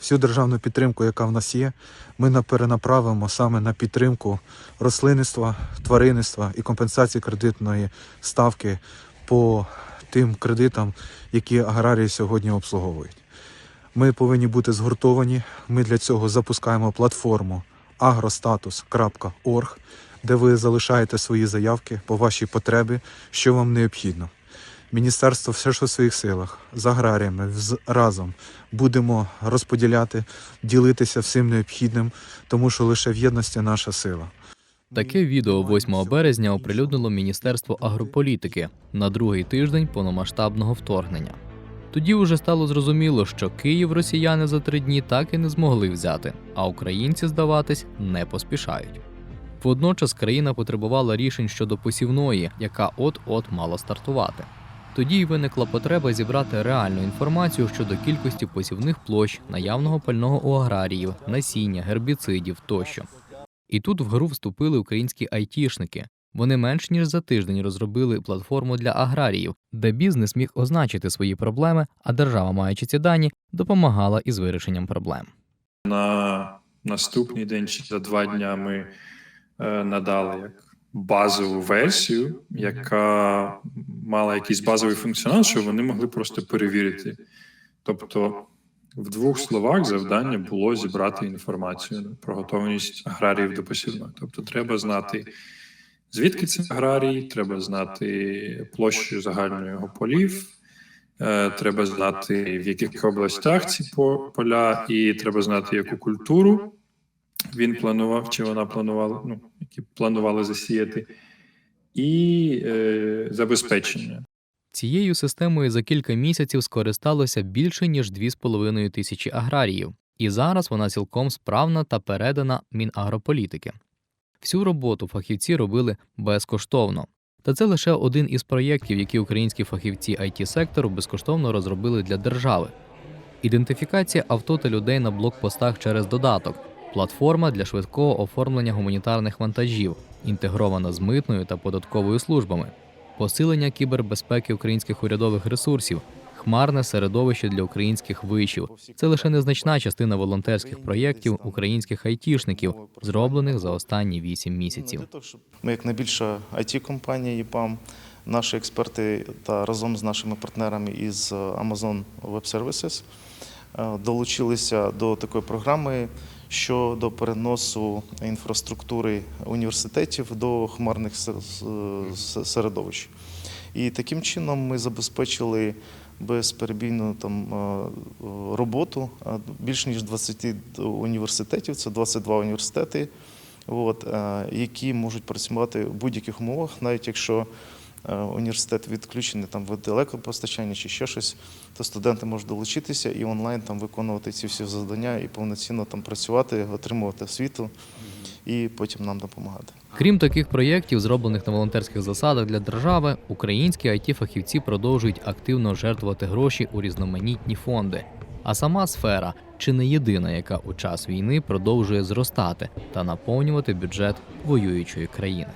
всю державну підтримку, яка в нас є, ми перенаправимо саме на підтримку рослинництва, тваринництва і компенсації кредитної ставки по тим кредитам, які аграрії сьогодні обслуговують. Ми повинні бути згуртовані. Ми для цього запускаємо платформу agrostatus.org, де ви залишаєте свої заявки по вашій потребі, що вам необхідно. Міністерство все, що в своїх силах з аграріями вз- разом будемо розподіляти, ділитися всім необхідним, тому що лише в єдності наша сила. Таке відео 8 березня оприлюднило Міністерство агрополітики на другий тиждень повномасштабного вторгнення. Тоді уже стало зрозуміло, що Київ росіяни за три дні так і не змогли взяти, а українці здаватись не поспішають. Водночас країна потребувала рішень щодо посівної, яка от-от мала стартувати. Тоді й виникла потреба зібрати реальну інформацію щодо кількості посівних площ, наявного пального у аграріїв, насіння, гербіцидів тощо. І тут в гру вступили українські айтішники. Вони менш ніж за тиждень розробили платформу для аграріїв, де бізнес міг означити свої проблеми, а держава, маючи ці дані, допомагала із вирішенням проблем. На наступний день чи за два дня ми е, надали як базову версію, яка мала якийсь базовий функціонал, що вони могли просто перевірити. Тобто, в двох словах завдання було зібрати інформацію про готовність аграріїв до посівної. Тобто, треба знати, звідки це аграрій, треба знати площу загальної його полів. Е, Треба знати, в яких областях ці поля, і треба знати, яку культуру він планував, чи вона планувала, ну, які планували засіяти, і е, забезпечення. Цією системою за кілька місяців скористалося більше ніж 2,5 тисячі аграріїв, і зараз вона цілком справна та передана Мінагрополітики. Всю роботу фахівці робили безкоштовно. Та це лише один із проєктів, які українські фахівці it сектору безкоштовно розробили для держави. Ідентифікація авто та людей на блокпостах через додаток, платформа для швидкого оформлення гуманітарних вантажів, інтегрована з митною та податковою службами, посилення кібербезпеки українських урядових ресурсів, хмарне середовище для українських вишів. Це лише незначна частина волонтерських проєктів українських айтішників, зроблених за останні вісім місяців. Ми, як найбільша it компанія ЄПАМ, наші експерти та разом з нашими партнерами із Amazon Web Services е, долучилися до такої програми щодо переносу інфраструктури університетів до хмарних середовищ. І таким чином ми забезпечили безперебійну там е, роботу е, більш ніж 20 університетів, це 22 університети от, е, які можуть працювати в будь-яких умовах, навіть якщо університет відключений там від електропостачання чи ще щось, то студенти можуть долучитися і онлайн там виконувати ці всі завдання і повноцінно там працювати, отримувати освіту і потім нам допомагати. Крім таких проєктів, зроблених на волонтерських засадах для держави, українські it фахівці продовжують активно жертвувати гроші у різноманітні фонди. А сама сфера чи не єдина, яка у час війни продовжує зростати та наповнювати бюджет воюючої країни.